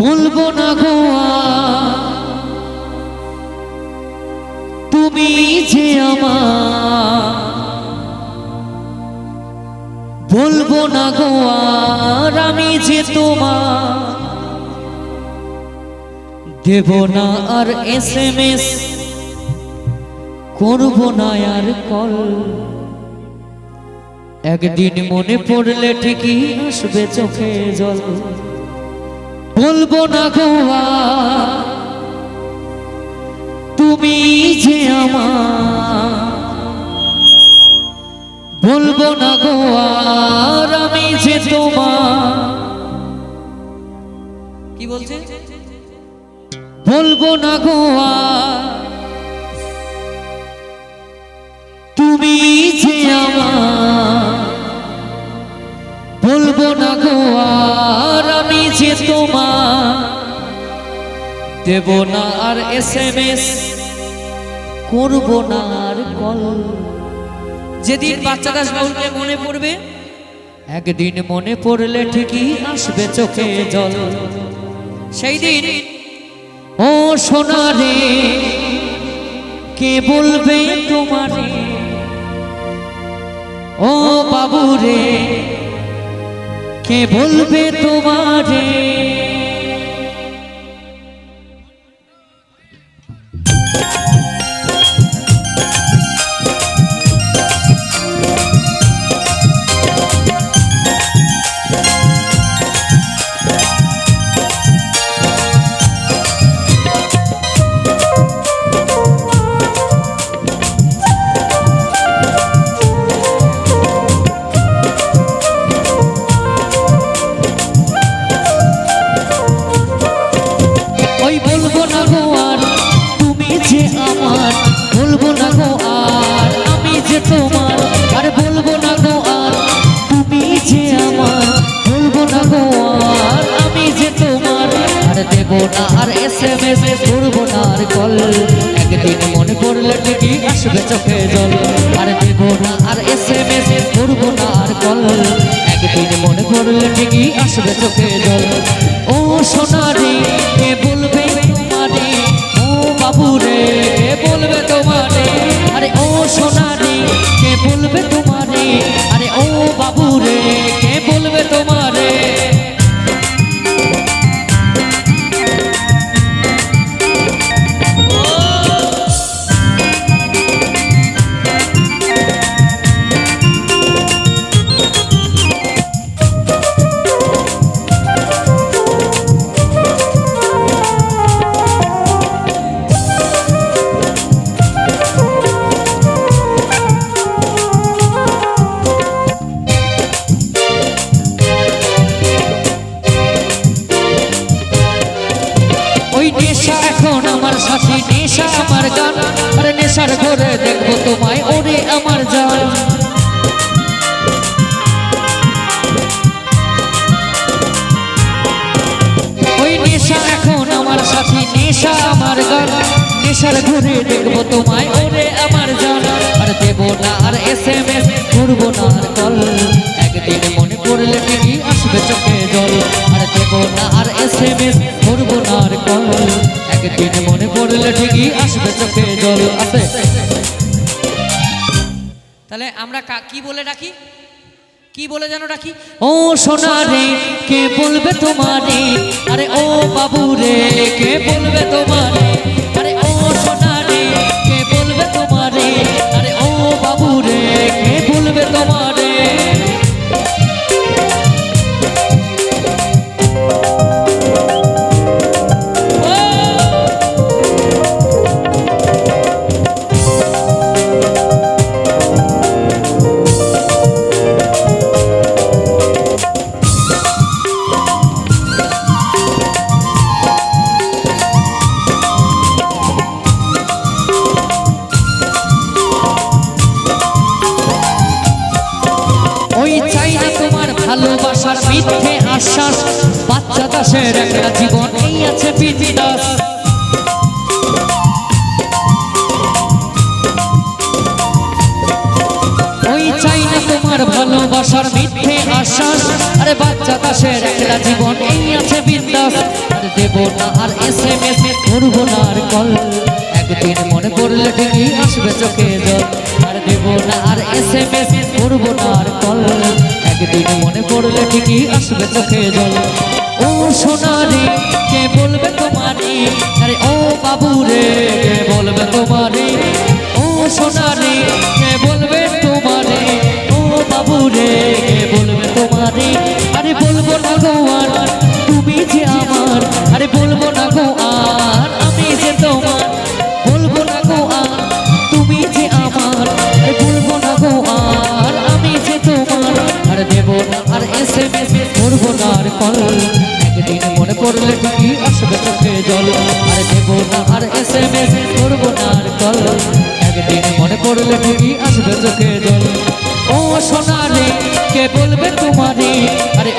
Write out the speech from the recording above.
বলব না গো তুমি যে আমার। ভুলবো না গো আর আমি যে তোমার। দেব না আর এস এম এস করব না আর কল। একদিন মনে পড়লে ঠিকই আসবে চোখে জল। বলব না গোয়া তুমি যে আমার। বলব না গোয়ার আমি যে তোমার। কি বলছে? বলব না গো দেব না আর এস এম এস। করব না আর কল। যেদিন বাচ্চাটা বাউলকে মনে পড়বে, একদিন মনে পড়লে ঠিকই আসবে চোখে জল। সেই দিন ও সোনা রে কে বলবে তোমারে? ও বাবু রে কে বলবে তোমারে? আর না, আর এস এম এস করব না, আর কল। একদিন মনে করলে ঠিকই আসবে চোখে জল। আর দেবো না, আর এস এম এস করব না, আর কল। একদিন মনে করলে ঠিকই আসবে চোখে জল। ও সোনা নেশা আমার গান আরে নেশার ঘরে দেখব তোমায়, ওরে আমার জান। না, আর এস এম না একদিন মনে পড়লে ঠিকই আসবে চোখে জল। আর দেবো না, আর এস এম এস করব না, আর কল একদিন ঠিকই আসবে চোখে জল আসে তাহলে আমরা কা- বলে ডাকি? কি বলে যেন ডাকি? ও সোনা রে কে বলবে তোমারে? আরে ও বাবু রে কে বলবে তোমারে? মিথ্যে আশ্বাস, বাচ্চা দাসের একটা জীবন, এই আছে পিতি দাস। ভালোবাসার মিথ্যে আশ্বাস, আরে বাচ্চা দাসের একটা জীবন, এই আছে বিন্দাস আর দেব না, আর এস এম এস করব না আর কল। একদিন মনে পড়লে ঠিকই আসবে চোখে জল। আর দেব না, আর এস এম এস করব না আর একদিন মনে পড়লে ঠিকই আসবে চোখে জল। ও সোনারি কে বলবে তোমারি আরে ও বাবু রে, কে বলবে তোমারি ও সোনারি এস করব আর কল। একদিন মনে পড়লে ঠিকই আসবে চোখে জল। আর দেব না, আর এস এম এস আর কল। একদিন মনে পড়লে ঠিকই আসবে চোখে জল। ও সোনা কে বলবে তোমারে আরে